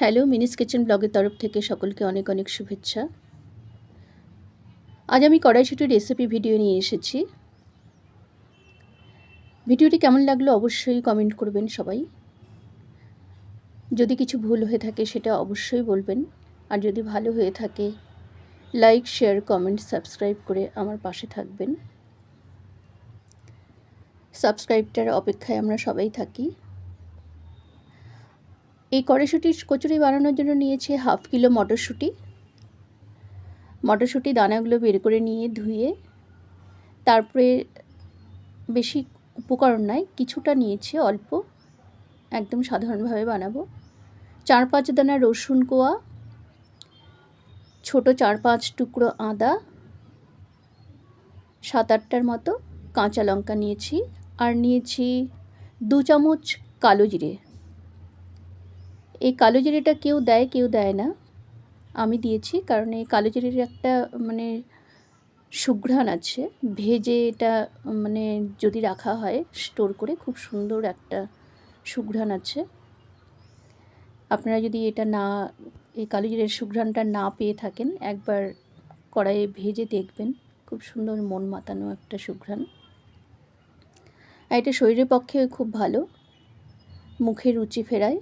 Hello, মিনিস kitchen ব্লগের তরফ থেকে সকলকে অনেক অনেক শুভেচ্ছা। আজ আমি কড়াইশুটির রেসিপি ভিডিও নিয়ে এসেছি। ভিডিওটি কেমন লাগল অবশ্যই কমেন্ট করবেন সবাই। যদি কিছু ভুল হয়ে থাকে সেটা অবশ্যই বলবেন। আর যদি ভালো হয়ে থাকে, লাইক, শেয়ার, কমেন্ট, সাবস্ক্রাইব করে আমার পাশে থাকবেন। সাবস্ক্রাইবটার অপেক্ষায় আমরা সবাই থাকি। এই কড়াইশুটির কচুরি বানানোর জন্য নিয়েছি হাফ কিলো মটরশুঁটি। মটরশুঁটি দানাগুলো বের করে নিয়ে ধুয়ে তারপরে বেশি উপকরণ নাই, কিছুটা নিয়েছি অল্প, একদম সাধারণভাবে বানাবো। চার পাঁচ দানা রসুন কোয়া, ছোট চার পাঁচ টুকরো আদা, সাত আটটার মতো কাঁচা লঙ্কা নিয়েছি, আর নিয়েছি দু চামচ কালো জিরে। এই কালো জিরেটা কেউ দেয় কেউ দেয় না। আমি দিয়েছি কারণ এই কালো জিরের একটা মানে সুঘ্রাণ আছে। ভেজে এটা মানে যদি রাখা হয়, স্টোর করে খুব সুন্দর একটা সুঘ্রাণ আছে। আপনারা যদি এটা না, এই কালো জিরের সুঘ্রাণটা না পেয়ে থাকেন, একবার কড়াইয়ে ভেজে দেখবেন, খুব সুন্দর মন মাতানো একটা সুঘ্রাণ। আর এটা শরীরের পক্ষে খুব ভালো, মুখে রুচি ফেরায়।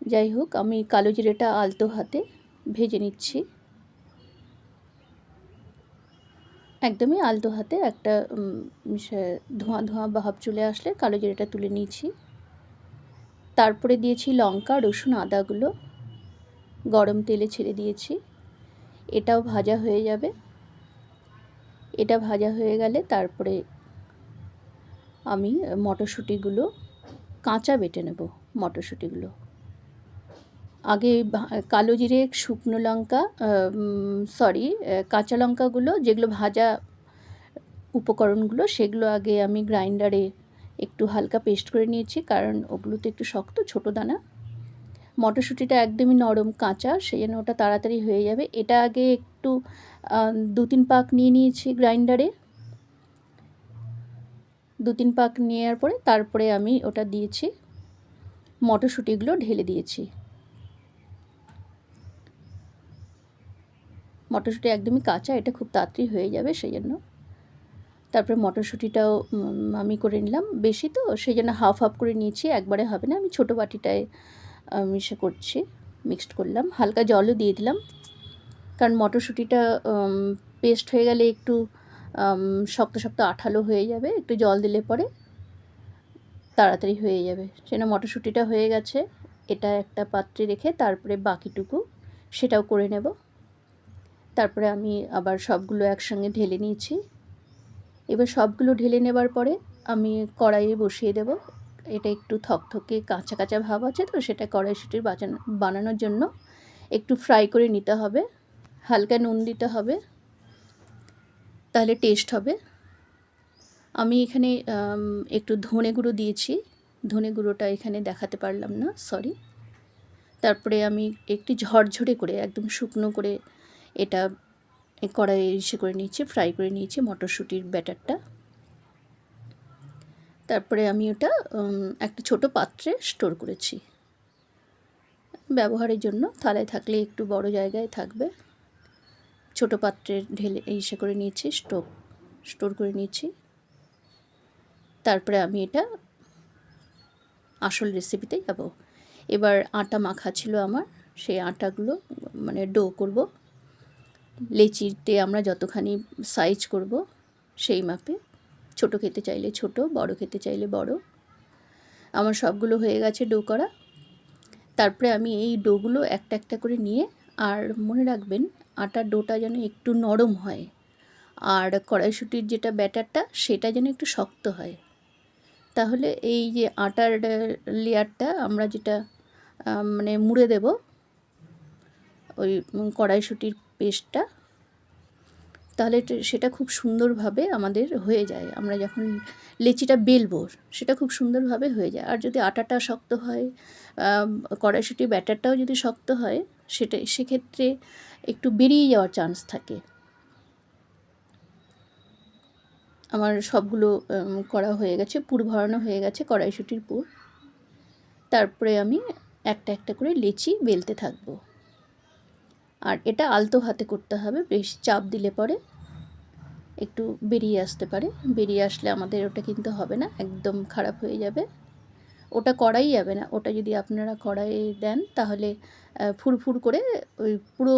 যাই হোক, আমি কালো জিরেটা আলতো হাতে ভেজে নিচ্ছি। একদমই আলতো হাতে একটা ধোঁয়া ধোঁয়া ভাব চলে আসলে কালো জিরেটা তুলে নিয়েছি। তারপরে দিয়েছি লঙ্কা, রসুন, আদাগুলো। গরম তেলে ছেড়ে দিয়েছি। এটাও ভাজা হয়ে যাবে। এটা ভাজা হয়ে গেলে তারপরে আমি মটরশুঁটিগুলো, কাঁচা বেটে নেব মটরশুঁটিগুলো। আগে কালো জিরে, শুকনো লঙ্কা সরি কাঁচা লঙ্কাগুলো, যেগুলো ভাজা উপকরণগুলো, সেগুলো আগে আমি গ্রাইন্ডারে একটু হালকা পেস্ট করে নিয়েছি, কারণ ওগুলো তো একটু শক্ত, ছোটো দানা। মটরশুঁটিটা একদমই নরম, কাঁচা, সেই জন্য ওটা তাড়াতাড়ি হয়ে যাবে। এটা আগে একটু দু তিন পাক নিয়ে নিয়েছি গ্রাইন্ডারে। দু তিন পাক নেওয়ার পরে, তারপরে আমি ওটা দিয়েছি, মটরশুঁটিগুলো ঢেলে দিয়েছি। মটরশুঁটি একদমই কাঁচা, এটা খুব তাড়াতাড়ি হয়ে যাবে সেই জন্য তারপরে মটরশুঁটিটাও আমি করে নিলাম বেশি তো সেই জন্য হাফ হাফ করে নিয়েছি, একবারে হবে না, আমি ছোটো বাটিটায় মিশে করছি, মিক্সড করলাম। হালকা জলও দিয়ে দিলাম, কারণ মটরশুঁটিটা পেস্ট হয়ে গেলে একটু শক্ত শক্ত আঠালো হয়ে যাবে, একটু জল দিলে পরে তাড়াতাড়ি হয়ে যাবে। সেটা মটরশুঁটিটা হয়ে গেছে, এটা একটা পাত্রে রেখে তারপরে বাকিটুকু সেটাও করে নেব। তারপরে আমি আবার সবগুলো একসঙ্গে ঢেলে নিয়েছি। এবার সবগুলো ঢেলে নেবার পরে আমি কড়াইয়ে বসিয়ে দেব। এটা একটু থকথকে কাঁচা কাঁচা ভাব আছে তো, সেটা কড়াইশুটির বাঁচানো, বানানোর জন্য একটু ফ্রাই করে নিতে হবে। হালকা নুন দিতে হবে। তাহলে টেস্ট হবে। আমি এখানে একটু ধনে গুঁড়ো দিয়েছি। ধনে গুঁড়োটা এখানে দেখাতে পারলাম না সরি তারপরে আমি একটি ঝরঝরে করে, একদম শুকনো করে এটা কড়াই ইসে করে নিয়েছি ফ্রাই করে নিয়েছি মটরশুঁটির ব্যাটারটা। তারপরে আমি ওটা একটা ছোট পাত্রে স্টোর করেছি। ব্যবহারের জন্য থালায় থাকলে একটু বড় জায়গায় থাকবে। ছোট পাত্রে ঢেলে ইসে করে নিয়েছি স্টোভ স্টোর করে নিয়েছি। তারপরে আমি এটা আসল রেসিপিতে যাব এবার আটা মাখা ছিল আমার, সেই আটাগুলো মানে ডো করব। লেচিতে আমরা যতখানি সাইজ করব, সেই মাপে। ছোট খেতে চাইলে ছোট, বড় খেতে চাইলে বড়। আমার সবগুলো হয়ে গেছে ডো করা। তারপরে আমি এই ডোগুলো একটা একটা করে নিয়ে, আর মনে রাখবেন, আটার ডোটা যেন একটু নরম হয়, আর কড়াইশুটির যেটা ব্যাটারটা, সেটা যেন একটু শক্ত হয়। তাহলে এই যে আটার লেয়ারটা আমরা যেটা মানে মুড়ে দেব, ওই কড়াইশুটির পেস্টটা তাহলে সেটা খুব সুন্দরভাবে আমাদের হয়ে যায়। আমরা যখন লেচিটা বেলবো, সেটা খুব সুন্দরভাবে হয়ে যায়। আর যদি আটাটা শক্ত হয় কড়াইশুটি, ব্যাটারটাও যদি শক্ত হয়, সেটা, সেক্ষেত্রে একটু বেরিয়ে যাওয়ার চান্স থাকে। আমার সবগুলো করা হয়ে গেছে, পুর ভরানো হয়ে গেছে কড়াইশুটির পুর। তারপরে আমি একটা একটা করে লেচি বেলতে থাকব। আর এটা আলতো হাতে করতে হবে, বেশি চাপ দিলে পরে একটু বেরিয়ে আসতে পারে। বেরিয়ে আসলে আমাদের ওটা কিন্তু হবে না, একদম খারাপ হয়ে যাবে। ওটা করাই যাবে না, ওটা যদি আপনারা কড়াই দেন তাহলে ফুরফুর করে ওই পুরো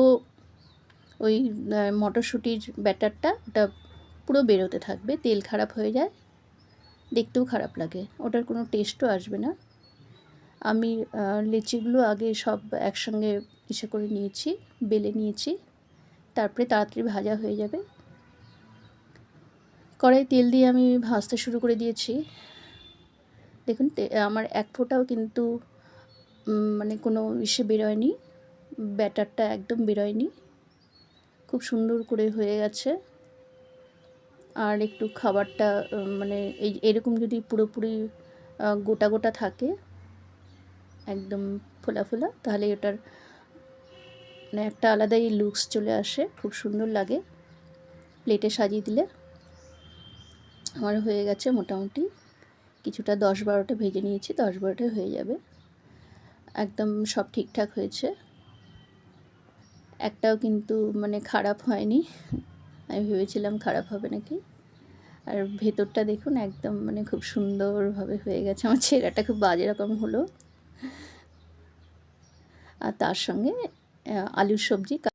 ওই মটরশুঁটির ব্যাটারটা ওটা পুরো বেরোতে থাকবে, তেল খারাপ হয়ে যায়, দেখতেও খারাপ লাগে, ওটার কোনো টেস্টও আসবে না। আমি লিচিগুলো আগে সব একসঙ্গে ইসে করে নিয়েছি, বেলে নিয়েছি। তারপরে তাড়াতাড়ি ভাজা হয়ে যাবে। কড়াই তেল দিয়ে আমি ভাজতে শুরু করে দিয়েছি। দেখুন আমার এক ফোঁটাও কিন্তু মানে কোনো ইসে বেরোয়নি। ব্যাটারটা একদম বেরোয়নি। খুব সুন্দর করে হয়ে গেছে। আর একটু খাবারটা মানে এই, এরকম যদি পুরোপুরি গোটা গোটা থাকে একদম ফোলা ফোলা, তাহলে ওটার মানে একটা আলাদাই লুকস চলে আসে, খুব সুন্দর লাগে। প্লেটে সাজিয়ে দিলে আমার হয়ে গেছে মোটামুটি কিছুটা দশ বারোটা ভেজে নিয়েছি, দশ বারোটা হয়ে যাবে। একদম সব ঠিকঠাক হয়েছে। একটাও কিন্তু মানে খারাপ হয়নি। আমি ভেবেছিলাম খারাপ হবে নাকি? আর ভেতরটা দেখুন একদম মানে খুব সুন্দরভাবে হয়ে গেছে। আমার ছেলেটা খুব বাজে রকম হলো। আর তার সঙ্গে আহ, আলুর সবজি